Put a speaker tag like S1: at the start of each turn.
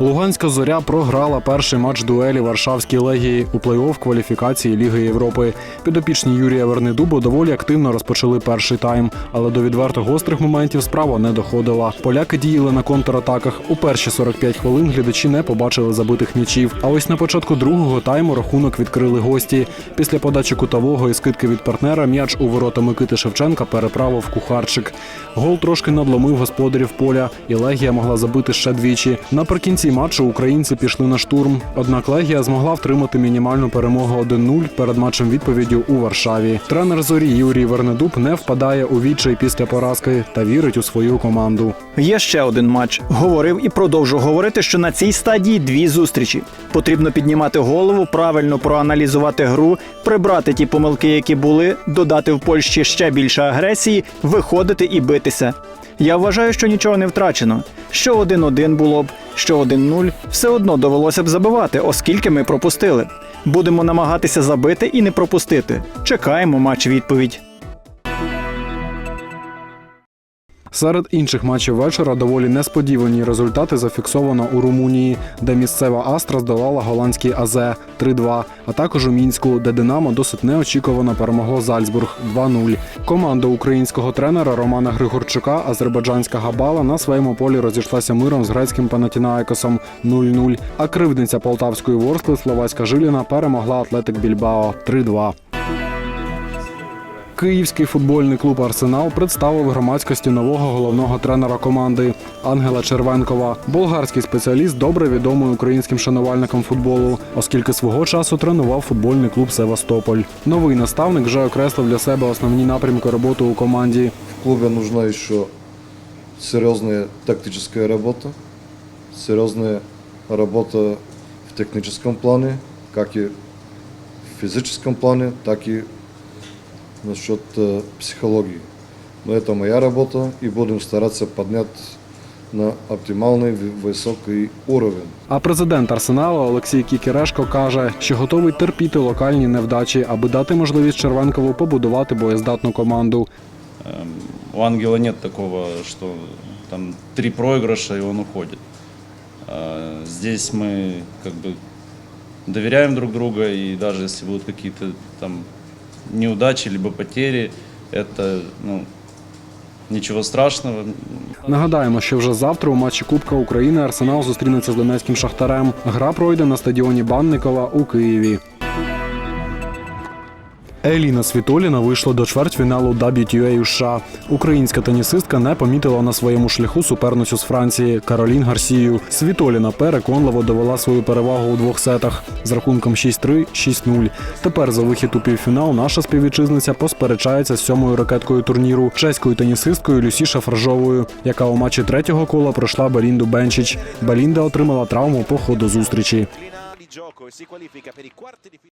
S1: Луганська зоря програла перший матч дуелі Варшавській легії у плей-офф кваліфікації Ліги Європи. Підопічні Юрія Вернедубу доволі активно розпочали перший тайм, але до відверто гострих моментів справа не доходила. Поляки діяли на контратаках. У перші 45 хвилин глядачі не побачили забитих м'ячів. А ось на початку другого тайму рахунок відкрили гості. Після подачі кутового і скидки від партнера м'яч у ворота Микити Шевченка переправив кухарчик. Гол трошки надломив господарів поля, і Легія могла забити ще двічі. Наприкінці матчу українці пішли на штурм. Однак Легія змогла втримати мінімальну перемогу 1-0 перед матчем відповіддю у Варшаві. Тренер зорі Юрій Вернедуб не впадає у відчай після поразки та вірить у свою команду.
S2: Є ще один матч. Говорив і продовжу говорити, що на цій стадії дві зустрічі. Потрібно піднімати голову, правильно проаналізувати гру, прибрати ті помилки, які були, додати в Польщі ще більше агресії, виходити і битися. Я вважаю, що нічого не втрачено. Що 1-1 було б, що 1-0, все одно довелося б забивати, оскільки ми пропустили. Будемо намагатися забити і не пропустити. Чекаємо матч відповідь.
S1: Серед інших матчів вечора доволі несподівані результати зафіксовано у Румунії, де місцева Астра здолала голландський АЗ 3-2, а також у мінську, де Динамо досить неочікувано перемогло Зальцбург 2-0. Команда українського тренера Романа Григорчука, азербайджанська Габала на своєму полі розійшлася миром з грецьким Панатінаїкосом 0-0. А кривдниця полтавської ворскли Словацька Жиліна перемогла Атлетик Більбао 3-2. Київський футбольний клуб Арсенал представив громадськості нового головного тренера команди Ангела Червенкова. Болгарський спеціаліст добре відомий українським шанувальникам футболу, оскільки свого часу тренував футбольний клуб Севастополь. Новий наставник вже окреслив для себе основні напрямки роботи у команді.
S3: В клубе нужна еще серьезная тактическая работа, серьезная работа в техническом плане, как и в физическом плане, так и насчет э, психологии. Но это моя работа, и будем стараться поднять на оптимальный ви- высокий уровень.
S1: А президент Арсенала Олексій Кікерешко каже, що готовий терпіти локальні невдачі, аби дати можливість Червенкову побудувати боєздатну команду.
S4: Эм, У Ангела нет такого, что там три проигрыша и он уходит. А, Здесь мы как бы доверяем друг друга, и даже если будут какие-то там неудачи либо потери, это ну, Нічого страшного.
S1: Нагадаємо, що вже завтра у матчі Кубка України Арсенал зустрінеться з Донецьким Шахтарем. Гра пройде на стадіоні Банникова у Києві. Еліна Світоліна вийшла до чвертьфіналу WTA у США. Українська тенісистка не помітила на своєму шляху суперницю з Франції Каролін Гарсію. Світоліна переконливо довела свою перевагу у двох сетах з рахунком 6-3, 6-0. Тепер за вихід у півфінал наша співвітчизниця посперечається з сьомою ракеткою турніру чеською тенісисткою Люсі Шафражовою, яка у матчі третього кола пройшла Белінду Бенчич. Белінда отримала травму по ходу зустрічі.